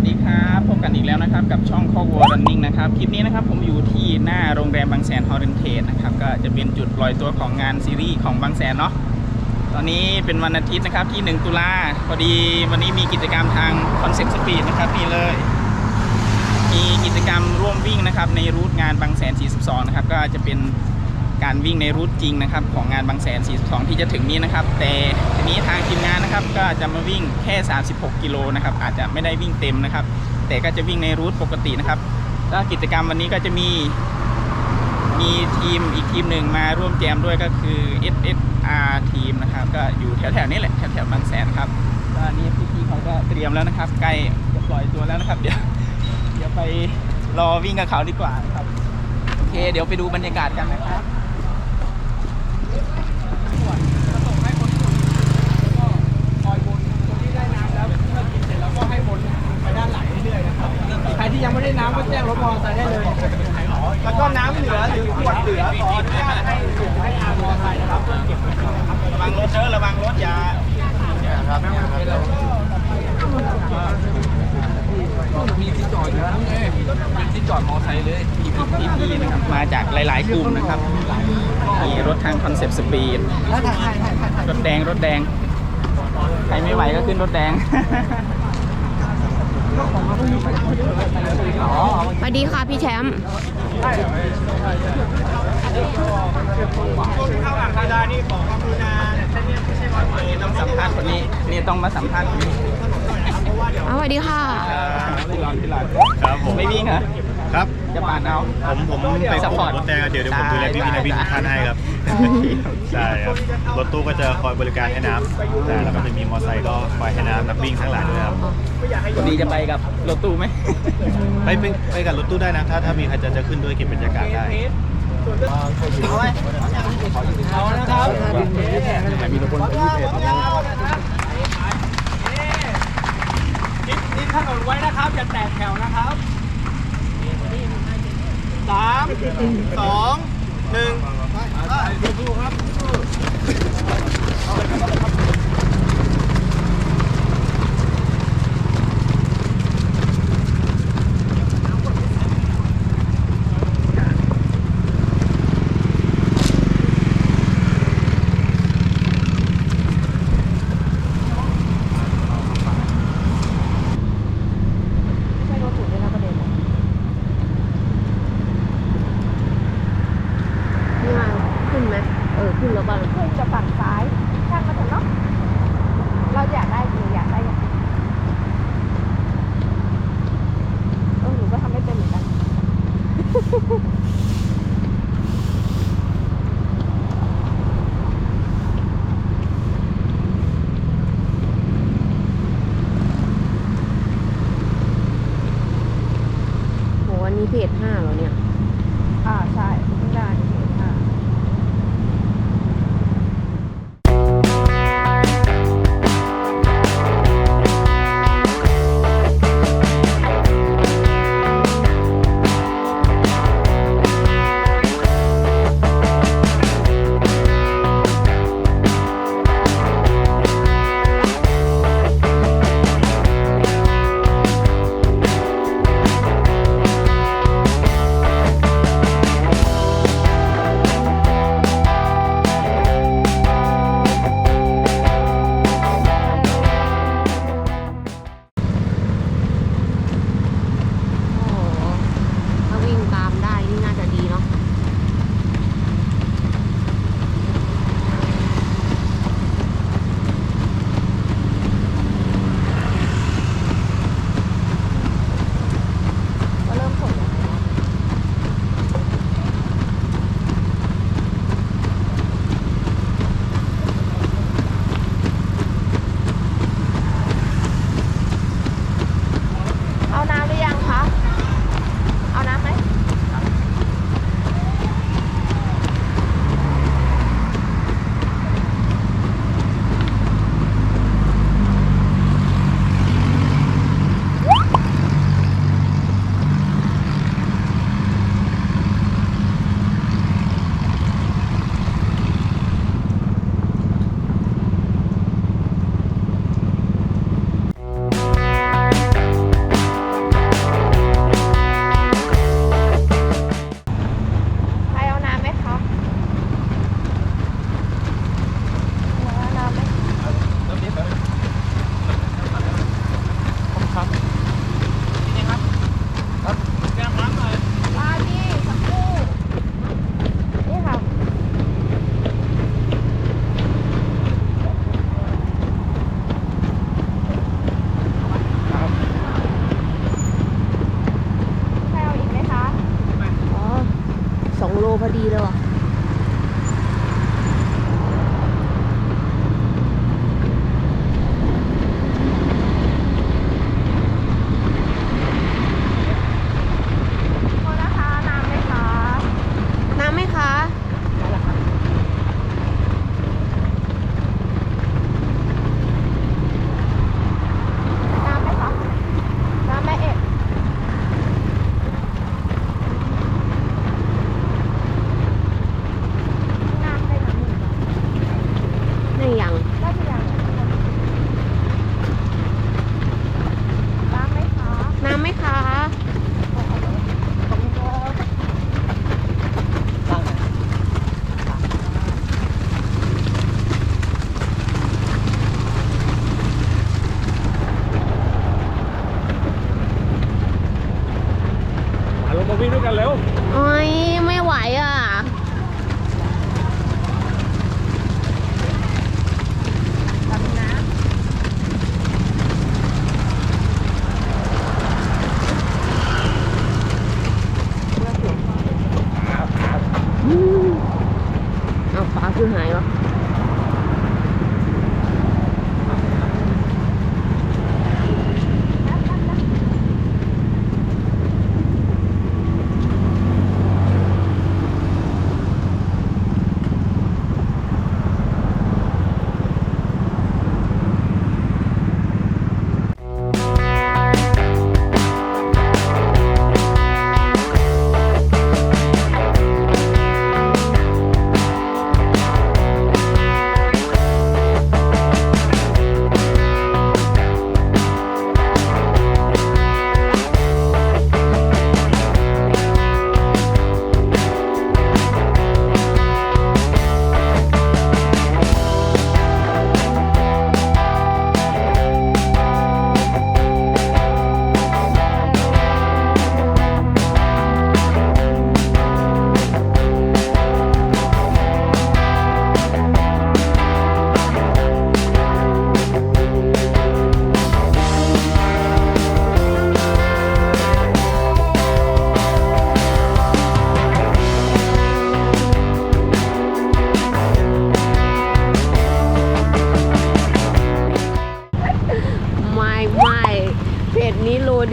วัสดีครับพบกันอีกแล้วนะครับกับช่องข้อวัวรันนิ่งนะครับคลิปนี้นะครับผมอยู่ที่หน้าโรงแรมบางแสนฮอร์เรนเทสนะครับก็จะเป็นจุดปล่อยตัวของงานซีรีส์ของบางแสนเนาะตอนนี้เป็นวันอาทิตย์นะครับที่ 1 ตุลาพอดีวันนี้มีกิจกรรมทางคอนเซ็ปต์สปีดนะครับนี่เลย มีกิจกรรมร่วมวิ่งนะครับในรูทงานบางแสน 42 นะครับก็จะเป็น การวิ่งในรูทจริงนะครับ ของงานบางแสน 42 ที่จะถึงนี้นะครับ แต่ทีนี้ทางทีมงานนะครับ ก็จะมาวิ่งแค่ 36 กิโลนะครับ อาจจะไม่ได้วิ่งเต็มนะครับ แต่ก็จะวิ่งในรูทปกตินะครับแล้วกิจกรรมวันนี้ก็จะมีมีทีมอีกทีมหนึ่งมาร่วมแจมด้วยก็คือ SSR ทีมนะครับ ก็อยู่แถวๆนี้แหละแถวๆบางแสนครับก็อันนี้พี่ๆเขาก็เตรียมแล้วนะครับ ใกล้จะปล่อยตัวแล้วนะครับ เดี๋ยวเดี๋ยวไปรอวิ่งกับเขาดีกว่านะครับ โอเค เดี๋ยวไปดูบรรยากาศกันนะครับ ใครที่ยังไม่ได้น้ำก็แจ้งรถมอเตอร์ไซค์ได้เลย แล้วก็น้ำเหลือหรือขวดเหลือขออนุญาตให้ให้ทางมอเตอร์ไซค์นะครับเพื่อเก็บไว้ก่อนนะครับระวังรถเด้อระวังรถอย่ามีที่จอดอยู่แล้วไงเป็นที่จอดมอไซค์เลยพี่ๆนะครับ มาจากหลาย ๆ กลุ่มนะครับ มีรถทางคอนเซปต์สปีด รถแดง รถแดง ใครไม่ไหวก็ขึ้นรถแดง สวัสดีค่ะพี่แชมป์เข้าหลังคาดานี่ขอความกรุณาเส้นนี้ไม่ใช่ร้อยเมตรต้องสัมภาษณ์คนนี้นี่ต้องมาสัมภาษณ์คนนี้อ๋อสวัสดีค่ะพี่หลอนพี่หลอนครับผมไม่วิ่งเหรอครับจะปาดเอาผมผมไปซัพพอร์ตรถแดงเดี๋ยวเดี๋ยวผมดูแลพี่วินาพี่ทุกท่านให้ครับ ใช่ครับรถตู้ก็จะคอยบริการให้น้ำแต่แล้วก็จะมีมอเตอร์ไซค์ก็คอยให้น้ำนักวิ่งทั้งหลายด้วยครับวันนี้จะไปกับรถตู้ไหมไปไปไปกับรถตู้ได้นะถ้าถ้ามีใครจะจะขึ้นด้วยเก็บบรรยากาศได้เอานะครับมีคนที่เพจนี่ถนนไว้นะครับอย่าแตกแถวนะครับสามสอง หนึ่งสู้ๆครับ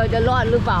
ยวจะรอดหรือเปล่า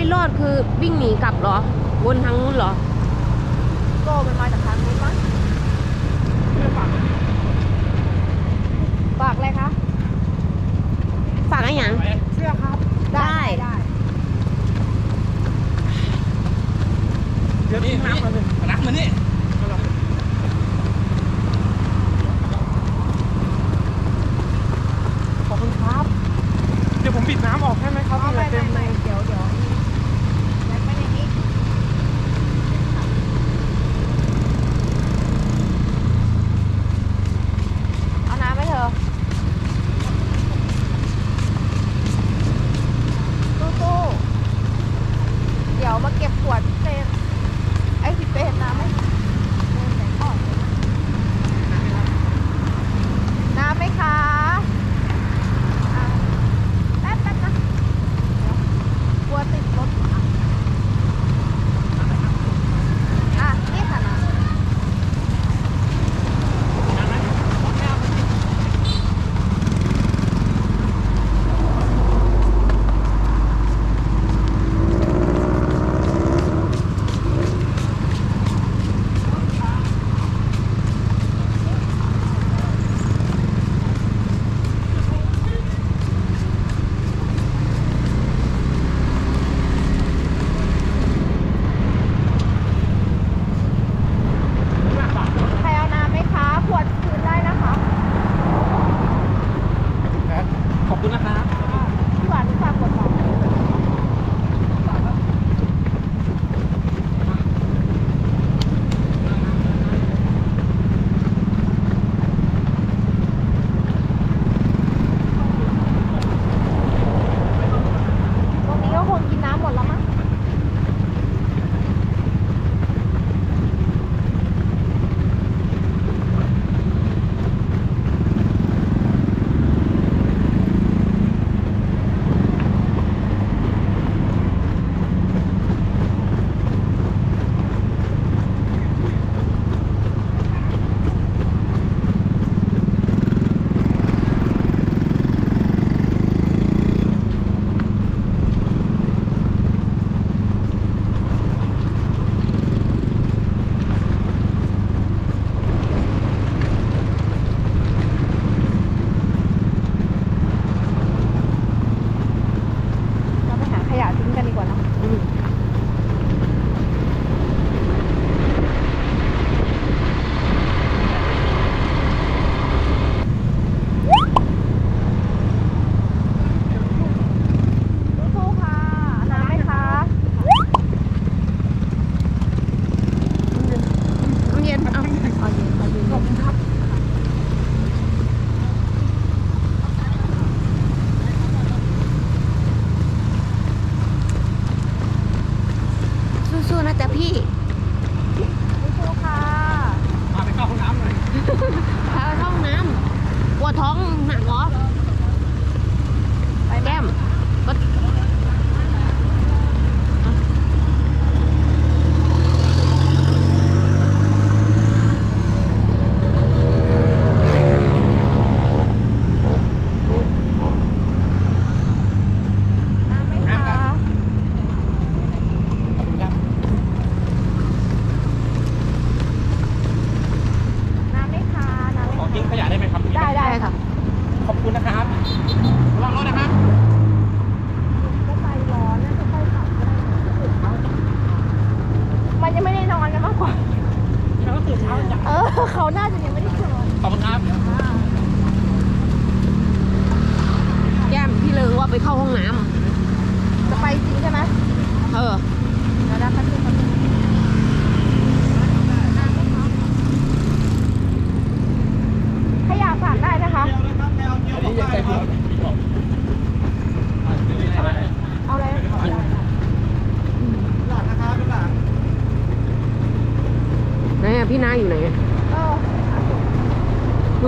ไม่รอดคือวิ่งหนีกลับเหรอ วนทางนู้นเหรอ ก็มันมาจากทางนู้นมั้งฝากอะไรคะ ฝากอะไรอยังเชื่อครับ ได้ ได้เดี๋น้ำมัเน้ำมานี่ขอบคุณครับ เดี๋ยวผมปิดน้ำออกให้ไหมครับไม่ไม่ไม่เดี๋ยวเดี๋ยว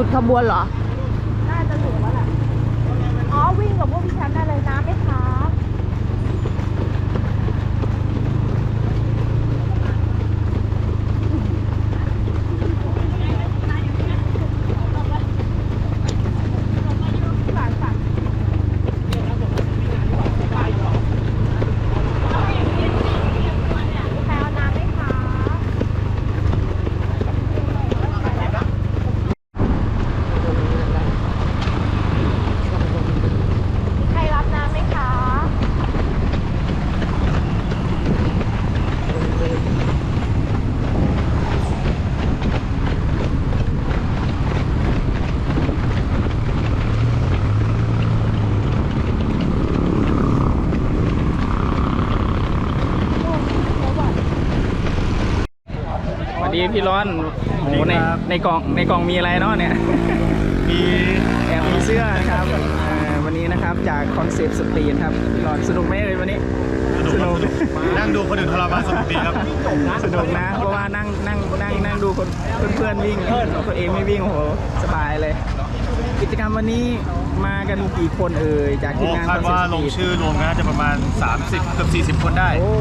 ดขบวนเหรอ พี่ร้อนโอ้โหในครับในกล่องในกล่องมีอะไรเนาะเนี่ย มีแอบมีเสื้อนะครับเอ่อวันนี้นะครับจากคอนเซปต์สตรีทครับพี่ร้อนสนุกไหมเอ่ยวันนี้สนุกครับสนุกนั่งดูคนอื่นทรมานสนุกดีครับสนุกนะเพราะว่านั่งนั่งนั่งนั่งดูคนเพื่อนๆวิ่งตัวเองไม่วิ่งโอ้โหสบายเลย กิจกรรมวันนี้มากันกี่คนเอ่ยจากทีโอ้มงานคาดว่าลงชื่อรวมกันน่าจะประมาณ 30เกือบ40 คนได้โอ้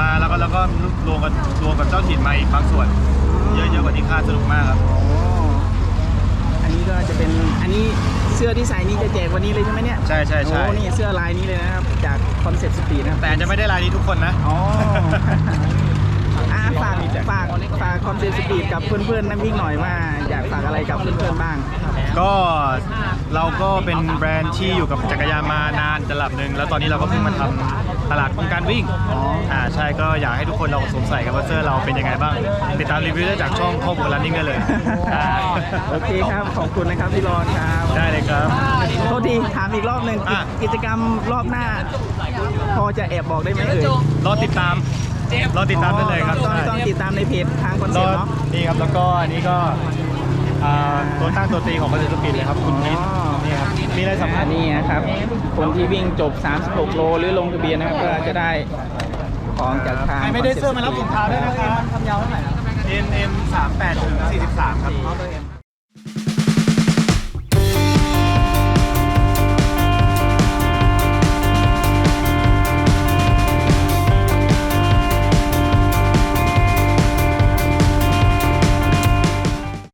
มาแล้วก็แล้วก็รวมกันรวมกับเจ้าถิ่นมาอีกบางส่วน เยอะๆกว่าที่คาดสนุกมากครับโอ้อันนี้ก็จะเป็นอันนี้เสื้อที่ใส่นี่จะแจกวันนี้เลยใช่ไหมเนี่ยใช่ใช่ใช่ โอ้นี่เสื้อลายนี้เลยนะครับจากคอนเซปต์สตรีทนะครับแต่อาจจะไม่ได้รายนี้ทุกคนนะ อ๋ออะฝากฝากฝากคอนเซปต์สปีดกับเพื่อนๆนักวิ่งหน่อยว่าอยากฝากอะไรกับเพื่อนๆบ้าง ก็เราก็เป็นแบรนด์ที่อยู่กับจักรยานมานานระดับหนึ่งแล้วตอนนี้เราก็เพิ่งมาทำ ตลาดของการวิ่งอ๋ออ่อ่าใช่ก็อยากให้ทุกคนเราสวมใส่กับว่าเสื้อเราเป็นยังไงบ้าง ติดตามรีวิวได้จากช่องข้อมูลรันนิ่งได้เลยอ่าโอเคครับขอบคุณนะครับพี่รอนครับได้เลยครับ โทษทีถามอีกรอบหนึ่งอะ กิจกรรมรอบหน้า พอจะแอบบอกได้ไหมเอ่ยรอติดตามรอติดตามได้เลยครับต้องใช่ต้องติดตามในเพจทางคอนรเซ็อปต์เนาะนี่ครับแล้วก็อันนี้ก็อ่าตัวตั้งตัวตีของคอนเสิร์ตสปีดเลยครับคุณนิดอ๋อนี่ครับ มีอะไรสำคัอัญนนี้นะครับ คนที่วิ่งจบ 36 โลหรือลงทะเบียนนะครับก็จะได้ของจากทางใครไม่ได้เสื้อมารับถุงเท้าด้วยนะครับทำยาวเท่าไหร่ครับ NM 38ถึง43ครับ